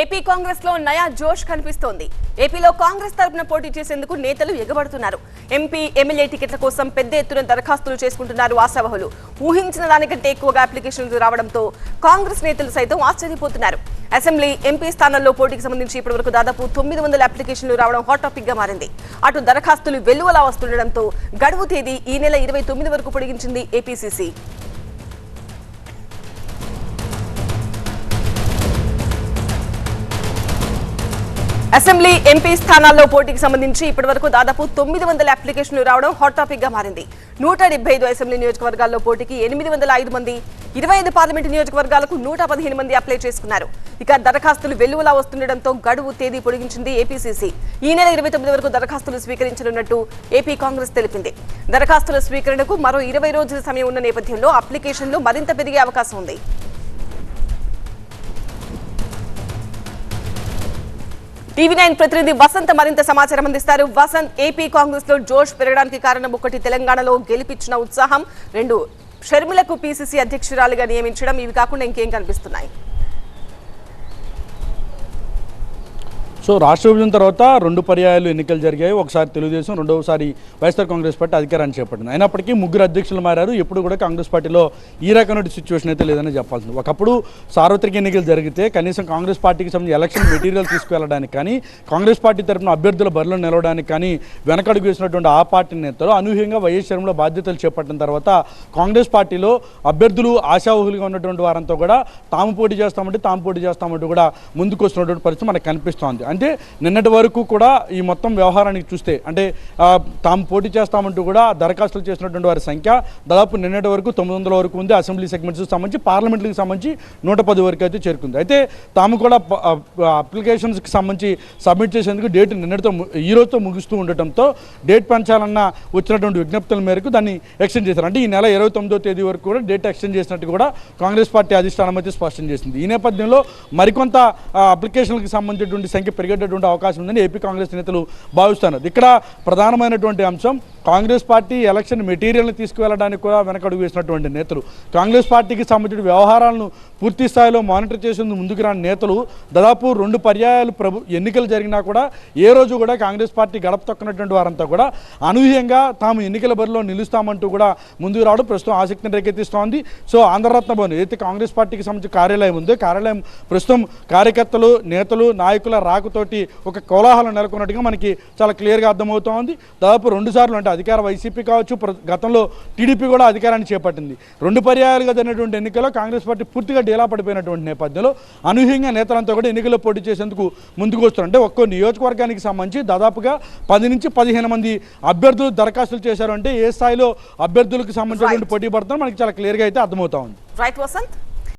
AP కాంగ్రెస్లో నయా జోష్ కనిపిస్తోంది. ఏపీలో కాంగ్రెస్ తరపున పోటీ చేసేందుకు నేతలు ఎగబడుతున్నారు. ఎంపీ ఎమ్మెల్యే టికెట్ల కోసం పెద్ద ఎత్తున దరఖాస్తులు చేసుకుంటున్నారు ఆశావహులు. ఊహించిన దానికంటే ఎక్కువగా అప్లికేషన్లు రావడంతో కాంగ్రెస్ నేతలు సైతం ఆశ్చర్యపోతున్నారు. అసెంబ్లీ ఎంపీ స్థానాల్లో పోటీకి సంబంధించి ఇప్పటివరకు దాదాపు తొమ్మిది వందల అప్లికేషన్లు రావడం హాట్ టాపిక్గా మారింది. అటు దరఖాస్తులు వెల్లువలా వస్తుండటంతో గడువు తేదీ ఈ నెల ఇరవై తొమ్మిది వరకు పొడిగించింది ఏపీసీసీ. అసెంబ్లీ ఎంపీ స్థానాల్లో పోటీకి సంబంధించి ఇప్పటివరకు దాదాపు తొమ్మిది వందల అప్లికేషన్లు రావడం హాట్ టాపిక్గా మారింది. నూట డెబ్బై ఐదు అసెంబ్లీ నియోజకవర్గాల్లో పోటీకి ఎనిమిది వందల ఐదు మంది ఇరవై ఐదు పార్లమెంటు నియోజకవర్గాలకు నూట పదిహేను మంది అప్లై చేసుకున్నారు. ఇక దరఖాస్తులు వెల్లువలా వస్తుండటంతో గడువు తేదీ పొడిగించింది ఏపీసీసీ ఈ నెల ఇరవై తొమ్మిది వరకు దరఖాస్తులు స్వీకరించనున్నట్టు ఏపీ కాంగ్రెస్ తెలిపింది. దరఖాస్తుల స్వీకరణకు మరో ఇరవై రోజుల సమయం ఉన్న నేపథ్యంలో అప్లికేషన్లు మరింత పెరిగే అవకాశం ఉంది. టీవీ నైన్ ప్రతినిధి వసంత్ మరింత సమాచారం అందిస్తారు. వసంత్ ఏపీ కాంగ్రెస్లో జోష్ పెరగడానికి కారణం ఒకటి తెలంగాణలో గెలిపించిన ఉత్సాహం. రెండు షర్మిలకు పీసీసీ అధ్యక్షురాలుగా నియమించడం. ఇవి కాకుండా ఇంకేం కనిపిస్తున్నాయి? సో రాష్ట్ర విభజన తర్వాత రెండు పర్యాయాలు ఎన్నికలు జరిగాయి. ఒకసారి తెలుగుదేశం రెండవసారి వైఎస్ఆర్ కాంగ్రెస్ పార్టీ అధికారాన్ని చేపట్టింది. అయినప్పటికీ ముగ్గురు అధ్యక్షులు మారారు. ఇప్పుడు కూడా కాంగ్రెస్ పార్టీలో ఈ రకమైన సిచ్యువేషన్ అయితే లేదని చెప్పాల్సింది. ఒకప్పుడు సార్వత్రిక ఎన్నికలు జరిగితే కనీసం కాంగ్రెస్ పార్టీకి సంబంధించి ఎలక్షన్ మెటీరియల్ తీసుకువెళ్ళడానికి కానీ కాంగ్రెస్ పార్టీ తరఫున అభ్యర్థుల బరిలో నిలవడానికి కానీ వెనకడుగు వేసినటువంటి ఆ పార్టీ నేతలు అనూహ్యంగా వైఎస్ శర్మలో బాధ్యతలు చేపట్టిన తర్వాత కాంగ్రెస్ పార్టీలో అభ్యర్థులు ఆశావహులుగా ఉన్నటువంటి వారంతా కూడా తాము పోటీ చేస్తామంటే తాము పోటీ చేస్తామంటూ కూడా ముందుకు వస్తున్నటువంటి పరిస్థితి మనకు కనిపిస్తోంది. అంటే నిన్నటి వరకు కూడా ఈ మొత్తం వ్యవహారానికి చూస్తే అంటే తాము పోటీ చేస్తామంటూ కూడా దరఖాస్తులు చేసినటువంటి వారి సంఖ్య దాదాపు నిన్నటి వరకు తొమ్మిది వందల వరకు ఉంది. అసెంబ్లీ సెగ్మెంట్స్ సంబంధించి పార్లమెంట్కి సంబంధించి నూట పది వరకు అయితే చేరుకుంది. అయితే తాము కూడా అప్లికేషన్స్కి సంబంధించి సబ్మిట్ చేసేందుకు డేట్ నిన్నటితో ఈ రోజుతో ముగిస్తూ ఉండటంతో డేట్ పెంచాలన్న వచ్చినటువంటి విజ్ఞప్తుల మేరకు దాన్ని ఎక్స్టెండ్ చేశారు. అంటే ఈ నెల ఇరవై తొమ్మిదో తేదీ వరకు కూడా డేట్ ఎక్స్టెండ్ చేసినట్టు కూడా కాంగ్రెస్ పార్టీ అధిష్టానం అయితే స్పష్టం చేసింది. ఈ నేపథ్యంలో మరికొంత అప్లికేషన్లకు సంబంధించినటువంటి సంఖ్య పరిగెట్టేటువంటి అవకాశం ఉందని ఏపీ కాంగ్రెస్ నేతలు భావిస్తున్నారు. ఇక్కడ ప్రధానమైనటువంటి అంశం కాంగ్రెస్ పార్టీ ఎలక్షన్ మెటీరియల్ని తీసుకువెళ్ళడానికి కూడా వెనకడుగు వేసినటువంటి నేతలు. కాంగ్రెస్ పార్టీకి సంబంధించిన వ్యవహారాలను పూర్తి స్థాయిలో మానిటర్ చేసేందుకు ముందుకు రాని నేతలు దాదాపు రెండు పర్యాయాలు ప్రభు ఎన్నికలు జరిగినా కూడా ఏ రోజు కూడా కాంగ్రెస్ పార్టీ గడప తొక్కనటువంటి వారంతా కూడా అనూహ్యంగా తాము ఎన్నికల బరిలో నిలుస్తామంటూ కూడా ముందుకు రావడం ప్రస్తుతం ఆసక్తిని రేకెత్తిస్తోంది. సో ఆంధ్రరత్న భవన్ ఏదైతే కాంగ్రెస్ పార్టీకి సంబంధించిన కార్యాలయం ఉందో కార్యాలయం ప్రస్తుతం కార్యకర్తలు నేతలు నాయకుల రాకతోటి ఒక కోలాహలం నెలకొన్నట్టుగా మనకి చాలా క్లియర్గా అర్థమవుతోంది. దాదాపు రెండు సార్లు అంటే అధికార వైసీపీ కావచ్చు గతంలో టీడీపీ కూడా అధికారాన్ని చేపట్టింది. రెండు పర్యాయాలుగా జరిగినటువంటి ఎన్నికల్లో కాంగ్రెస్ పార్టీ పూర్తిగా డీలా పడిపోయినటువంటి నేపథ్యంలో అనూహ్యంగా నేతలంతా కూడా ఎన్నికల్లో పోటీ చేసేందుకు ముందుకు వస్తున్నారు. అంటే ఒక్కో నియోజకవర్గానికి సంబంధించి దాదాపుగా పది నుంచి పదిహేను మంది అభ్యర్థులు దరఖాస్తులు చేశారు. అంటే ఏ స్థాయిలో అభ్యర్థులకు సంబంధించినటువంటి పోటీ పడుతుందో మనకి చాలా క్లియర్గా అయితే అర్థమవుతా ఉంది. రైట్ వసంత్